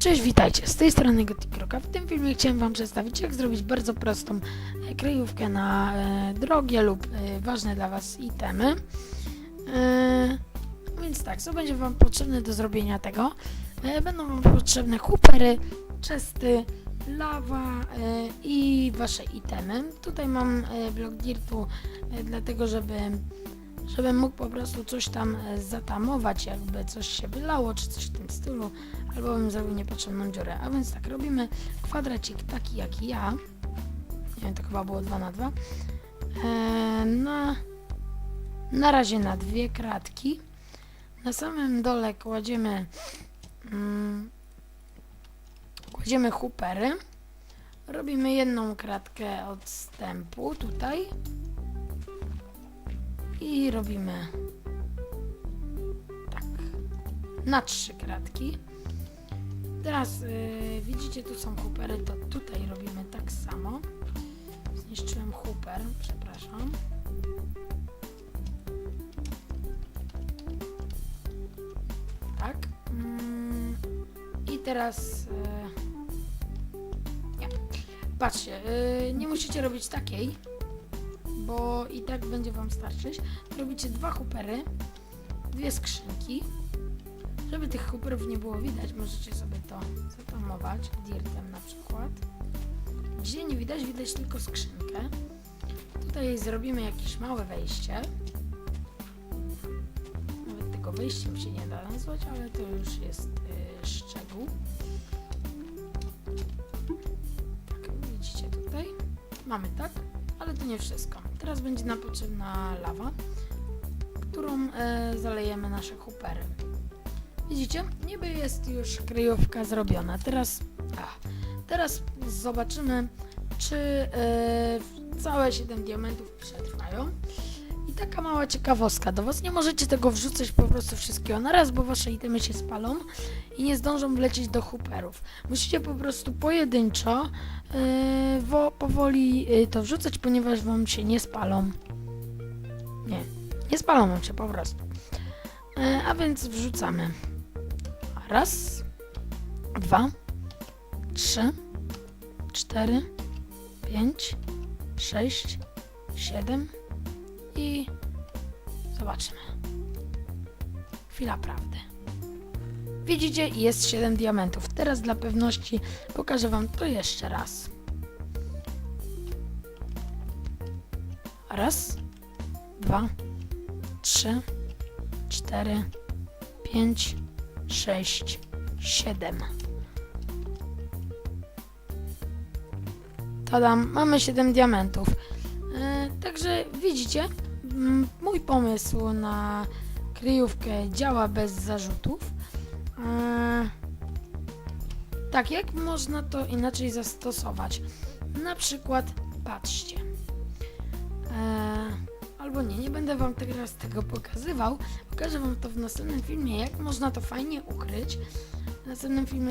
Cześć, witajcie, z tej strony Gotikroka. W tym filmie chciałem wam przedstawić, jak zrobić bardzo prostą e, kryjówkę na e, drogie lub e, ważne dla was itemy. E, więc tak, co będzie wam potrzebne do zrobienia tego? E, będą wam potrzebne hoopery, chesty, lawa e, i wasze itemy. Tutaj mam e, blok dirtu, e, dlatego żeby żebym mógł po prostu coś tam e, zatamować, jakby coś się wylało, czy coś w tym stylu, albo bym zrobił niepotrzebną dziurę. A więc tak, robimy kwadracik taki jak ja. Nie wiem, to chyba było 2 na 2 e, na, na razie na dwie kratki. Na samym dole kładziemy mm, kładziemy hoopery. Robimy jedną kratkę odstępu tutaj i robimy tak na trzy kratki. Teraz yy, widzicie tu są hoopery, to tutaj robimy tak samo. Zniszczyłem hooper, przepraszam. Tak. Mm, I teraz yy, nie. Patrzcie, yy, nie musicie robić takiej bo i tak będzie wam starczyć. Robicie dwa hoopery, dwie skrzynki. Żeby tych hooperów nie było widać, możecie sobie to zatamować dirtem na przykład. Gdzie nie widać, widać tylko skrzynkę. Tutaj zrobimy jakieś małe wejście. Nawet tego wejściem się nie da nazwać, ale to już jest yy, szczegół. Tak, widzicie tutaj. Mamy tak, ale to nie wszystko. Teraz będzie nam potrzebna lawa, którą e, zalejemy nasze hoopery. Widzicie? Niby jest już kryjówka zrobiona. Teraz, ach, teraz zobaczymy, czy e, całe 7 diamentów przetrwają. I taka mała ciekawostka do Was. Nie możecie tego wrzucać po prostu wszystkiego na raz, bo Wasze itemy się spalą i nie zdążą wlecieć do hooperów. Musicie po prostu pojedynczo yy, wo, powoli yy, to wrzucać, ponieważ Wam się nie spalą. Nie, nie spalą Wam się po prostu. Yy, a więc wrzucamy. Raz, dwa, trzy, cztery, pięć, sześć, siedem i zobaczymy. Chwila prawdy. Widzicie, jest 7 diamentów. Teraz dla pewności pokażę Wam to jeszcze raz. Raz, dwa, trzy, cztery, pięć, sześć, siedem. Tadam, mamy 7 diamentów. E, także widzicie, mój pomysł na kryjówkę działa bez zarzutów. E, tak, jak można to inaczej zastosować? Na przykład, patrzcie. E, albo nie, nie będę wam teraz tego pokazywał. Pokażę wam to w następnym filmie, jak można to fajnie ukryć. W następnym filmie